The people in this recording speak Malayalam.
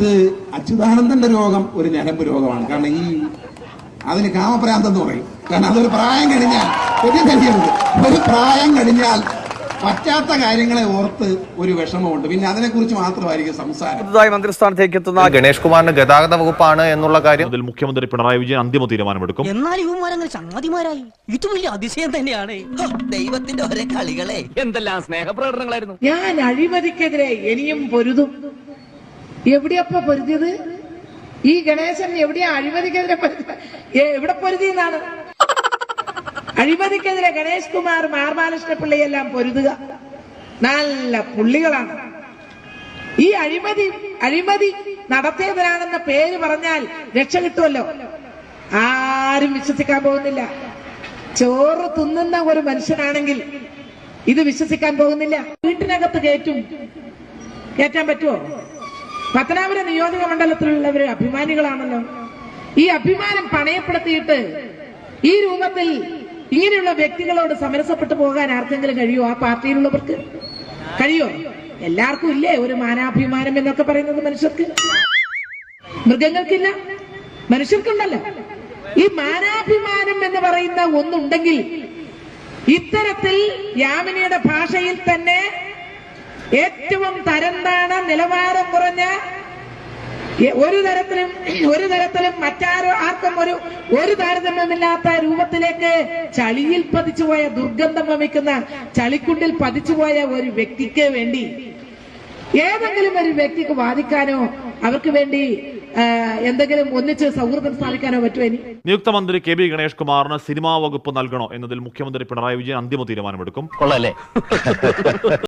ഇത് അച്യുതാനന്ദന്റെ രോഗം ഒരു ഞരമ്പ് രോഗമാണ്. കാരണം ഈ അതിന് കാമപ്രാന്തം എന്ന് പറയും. കാരണം അതൊരു പ്രായം കഴിഞ്ഞാൽ തെറ്റിദ്ധരിക്കരുത് ഒരു പ്രായം കഴിഞ്ഞാൽ പറ്റാത്ത കാര്യങ്ങളെ ഓർത്ത് ഒരു വിഷമമുണ്ട്. പിന്നെ അതിനെക്കുറിച്ച് മാത്രമായിരിക്കും സംസാരം. പുതുതായി മന്ത്രിസ്ഥാനത്തേക്ക് എത്തുന്ന ഗണേഷ് കുമാറിന് ഗതാഗത വകുപ്പാണ് എന്നുള്ള കാര്യം. അതിൽ മുഖ്യമന്ത്രി പിണറായി വിജയൻ അന്തിമ തീരുമാനമെടുക്കും. എന്നാൽ യുവമാരങ്ങൾ ചങ്ങാതിമാരായി. ഇത് വലിയ അതിശയം തന്നെയാണ്. ദൈവത്തിന്റെ ഒരേ കളികളെ. എന്തെല്ലാം സ്നേഹപ്രകടനങ്ങളായിരുന്നു. ഞാൻ അഴിമതിക്കെതിരെ ഇനിയും പൊരുതും. എവിടെയപ്പ പൊരുതിയത്? ഈ ഗണേശൻ എവിടെയാ അഴിമതിക്കെതിരെ എവിടെ പൊരുതിയെന്നാണ് അഴിമതിക്കെതിരെ ഗണേഷ് കുമാർ മാർബാലകൃഷ്ണ പിള്ളയെല്ലാം പൊരുതുക. നല്ല പുള്ളികളാണ്. ഈ അഴിമതി അഴിമതി നടത്തിയവരാണെന്ന പേര് പറഞ്ഞാൽ രക്ഷ കിട്ടുമല്ലോ? ആരും വിശ്വസിക്കാൻ പോകുന്നില്ല. ചോറ് തിന്നുന്ന ഒരു മനുഷ്യനാണെങ്കിൽ ഇത് വിശ്വസിക്കാൻ പോകുന്നില്ല. വീട്ടിനകത്ത് കയറ്റും. കയറ്റാൻ പറ്റുമോ പത്തനാപുരം നിയോജക മണ്ഡലത്തിലുള്ളവര് അഭിമാനികളാണല്ലോ. ഈ അഭിമാനം പണയപ്പെടുത്തിയിട്ട് ഈ രൂപത്തിൽ ഇങ്ങനെയുള്ള വ്യക്തികളോട് സമരസപ്പെട്ടു പോകാൻ ആർക്കെങ്കിലും കഴിയോ ആ പാർട്ടിയിലുള്ളവർക്ക് കഴിയോ? എല്ലാവർക്കും ഇല്ലേ ഒരു മാനാഭിമാനം എന്നൊക്കെ പറയുന്നത് മനുഷ്യർക്ക്? മൃഗങ്ങൾക്കില്ല. മനുഷ്യർക്കുണ്ടല്ലോ. ഈ മാനാഭിമാനം എന്ന് പറയുന്ന ഒന്നുണ്ടെങ്കിൽ ഇത്തരത്തിൽ യാമിനിയുടെ ഭാഷയിൽ തന്നെ ഏറ്റവും തരംതാണ നിലവാരം കുറഞ്ഞ ഒരു തരത്തിലും ഒരു തരത്തിലും മറ്റാരോ ആർക്കും ഒരു ഒരു താരതമ്യമില്ലാത്ത രൂപത്തിലേക്ക് ചളിയിൽ പതിച്ചുപോയ ദുർഗന്ധം വമിക്കുന്ന ചളിക്കുണ്ടിൽ പതിച്ചുപോയ ഒരു വ്യക്തിക്ക് വേണ്ടി ഏതെങ്കിലും ഒരു വ്യക്തിക്ക് വാദിക്കാനോ അവർക്ക് വേണ്ടി എന്തെങ്കിലും ഒന്നിച്ച് സൗഹൃദം സ്ഥാപിക്കാനോ പറ്റുമോ ഇനി? നിയുക്ത മന്ത്രി കെ ബി ഗണേഷ് കുമാറിന് സിനിമാ വകുപ്പ് നൽകണോ എന്നതിൽ മുഖ്യമന്ത്രി പിണറായി വിജയൻ അന്തിമ തീരുമാനമെടുക്കും. കൊള്ളല്ലേ